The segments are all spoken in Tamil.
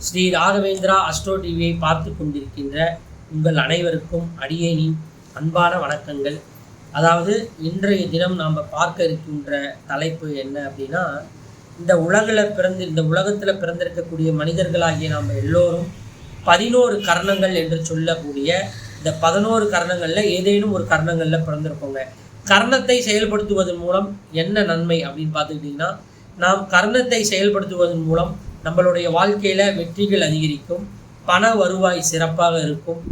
ஸ்ரீ ராகவேந்திரா அஸ்ட்ரோ டிவியை பார்த்து கொண்டிருக்கின்ற உங்கள் அனைவருக்கும் அடியேனின் அன்பான வணக்கங்கள். அதாவது இன்றைய தினம் நாம் பார்க்க இருக்கின்ற தலைப்பு என்ன அப்படின்னா இந்த உலகில் பிறந்து இந்த உலகத்தில் பிறந்திருக்கக்கூடிய மனிதர்களாகிய நாம் எல்லோரும் பதினோரு கரணங்கள் என்று சொல்லக்கூடிய இந்த பதினோரு கரணங்களில் ஏதேனும் ஒரு கரணங்களில் பிறந்திருப்போங்க கர்ணத்தை செயல்படுத்துவதன் மூலம் என்ன நன்மை அப்படின்னு பார்த்துக்கிட்டிங்கன்னா நாம் கர்ணத்தை செயல்படுத்துவதன் மூலம் நம்மளுடைய வாழ்க்கையில் வெற்றிகள் அதிகரிக்கும் பண வருவாய் சிறப்பாக இருக்கும்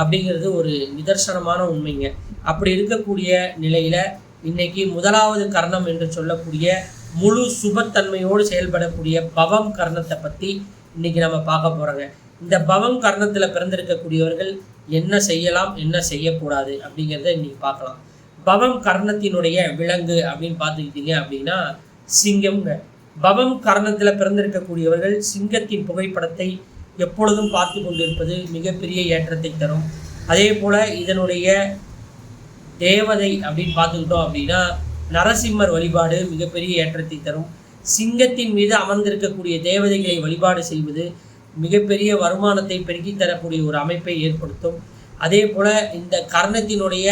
அப்படிங்கிறது ஒரு நிதர்சனமான உண்மைங்க. அப்படி இருக்கக்கூடிய நிலையில் இன்னைக்கு முதலாவது கர்ணம் என்று சொல்லக்கூடிய முழு சுபத்தன்மையோடு செயல்படக்கூடிய பவம் கர்ணத்தை பற்றி இன்னைக்கு நம்ம பார்க்க போகிறோங்க இந்த பவம் கர்ணத்தில் பிறந்திருக்கக்கூடியவர்கள் என்ன செய்யலாம் என்ன செய்யக்கூடாது அப்படிங்கிறத இன்னைக்கு பார்க்கலாம். பவம் கர்ணத்தினுடைய விலங்கு அப்படின்னு பார்த்துக்கிட்டீங்க அப்படின்னா சிங்கம்ங்க. பவம் கரணத்தில் பிறந்திருக்கக்கூடியவர்கள் சிங்கத்தின் புகைப்படத்தை எப்பொழுதும் பார்த்து கொண்டிருப்பது மிகப்பெரிய ஏற்றத்தை தரும். அதே போல் இதனுடைய தேவதை அப்படின்னு பார்த்துக்கிட்டோம் அப்படின்னா நரசிம்மர் வழிபாடு மிகப்பெரிய ஏற்றத்தை தரும். சிங்கத்தின் மீது அமர்ந்திருக்கக்கூடிய தேவதைகளை வழிபாடு செய்வது மிகப்பெரிய வருமானத்தை பெருக்கி தரக்கூடிய ஒரு அமைப்பை ஏற்படுத்தும். அதே போல் இந்த கர்ணத்தினுடைய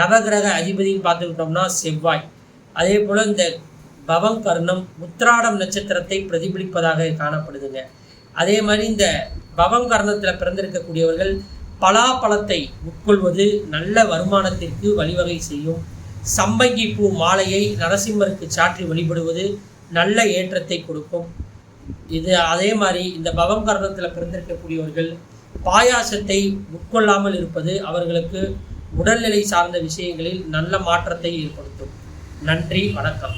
நவகிரக அதிபதின்னு பார்த்துக்கிட்டோம்னா செவ்வாய். அதே போல் இந்த பவம் கர்ணம் உத்திராடம் நட்சத்திரத்தை பிரதிபலிப்பதாக காணப்படுதுங்க. அதே மாதிரி இந்த பவம் கர்ணத்தில் பிறந்திருக்கக்கூடியவர்கள் பலாப்பழத்தை உட்கொள்வது நல்ல வருமானத்திற்கு வழிவகை செய்யும் சம்பங்கி பூ மாலையை நரசிம்மருக்கு சாற்றி வழிபடுவது நல்ல ஏற்றத்தை கொடுக்கும். இது அதே மாதிரி இந்த பவம் கர்ணத்தில் பிறந்திருக்கக்கூடியவர்கள் பாயாசத்தை உட்கொள்ளாமல் இருப்பது அவர்களுக்கு உடல்நிலை சார்ந்த விஷயங்களில் நல்ல மாற்றத்தை ஏற்படுத்தும். நன்றி வணக்கம்.